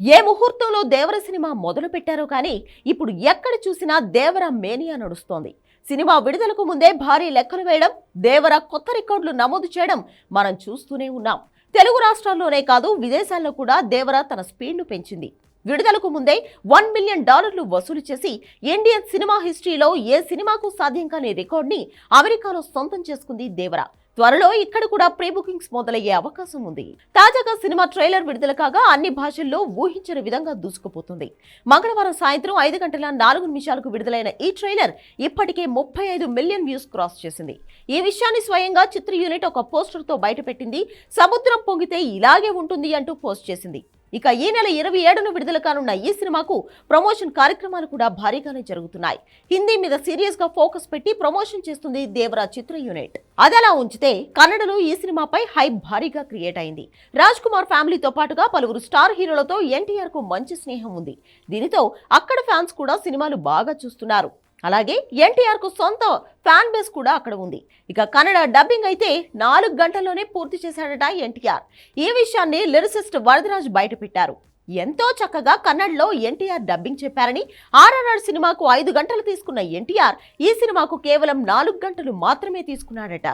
ఏ ముహూర్తంలో దేవర సినిమా మొదలు పెట్టారో కానీ ఇప్పుడు ఎక్కడ చూసినా దేవర మేనియా నడుస్తోంది. సినిమా విడుదలకు ముందే భారీ లెక్కలు వేయడం దేవర కొత్త రికార్డులు నమోదు చేయడం మనం చూస్తూనే ఉన్నాం. తెలుగు రాష్ట్రాల్లోనే కాదు విదేశాల్లో కూడా దేవర తన స్పీడ్ను పెంచింది. విడుదలకు ముందే వన్ మిలియన్ డాలర్లు వసూలు చేసి ఇండియన్ సినిమా హిస్టరీలో ఏ సినిమాకు సాధ్యం కాని రికార్డ్ని అమెరికాలో సొంతం చేసుకుంది దేవర. త్వరలో ఇక్కడ కూడా ప్రీ బుకింగ్స్ మొదలయ్యే అవకాశం ఉంది. తాజాగా సినిమా ట్రైలర్ విడుదల కాగా అన్ని భాషల్లో ఊహించని విధంగా దూసుకుపోతుంది. మంగళవారం సాయంత్రం ఐదు గంటల నాలుగు నిమిషాలకు విడుదలైన ఈ ట్రైలర్ ఇప్పటికే ముప్పై ఐదు మిలియన్ వ్యూస్ క్రాస్ చేసింది. ఈ విషయాన్ని స్వయంగా చిత్ర యూనిట్ ఒక పోస్టర్తో బయటపెట్టింది. సముద్రం పొంగితే ఇలాగే ఉంటుంది అంటూ పోస్ట్ చేసింది. ఇక ఈ నెల ఇరవై ఏడును విడుదల కానున్న ఈ సినిమాకు ప్రమోషన్ కార్యక్రమాలు కూడా భారీగానే జరుగుతున్నాయి. హిందీ మీద సీరియస్గా ఫోకస్ పెట్టి ప్రమోషన్ చేస్తుంది దేవరా చిత్ర యూనిట్. అదలా ఉంచితే కన్నడలో ఈ సినిమాపై హైప్ భారీగా క్రియేట్ అయింది. రాజ్ కుమార్ ఫ్యామిలీతో పాటుగా పలువురు స్టార్ హీరోలతో ఎన్టీఆర్కు మంచి స్నేహం ఉంది. దీనితో అక్కడ ఫ్యాన్స్ కూడా సినిమాలు బాగా చూస్తున్నారు. అలాగే ఎన్టీఆర్కు సొంత ఫ్యాన్ బేస్ కూడా అక్కడ ఉంది. ఇక కన్నడ డబ్బింగ్ అయితే నాలుగు గంటల్లోనే పూర్తి చేశాడట ఎన్టీఆర్. ఈ విషయాన్ని లిరిసిస్ట్ వరదరాజ్ బయటపెట్టారు. ఎంతో చక్కగా కన్నడలో ఎన్టీఆర్ డబ్బింగ్ చెప్పారని ఆర్ఆర్ఆర్ సినిమాకు ఐదు గంటలు తీసుకున్న ఎన్టీఆర్ ఈ సినిమాకు కేవలం నాలుగు గంటలు మాత్రమే తీసుకున్నాడట.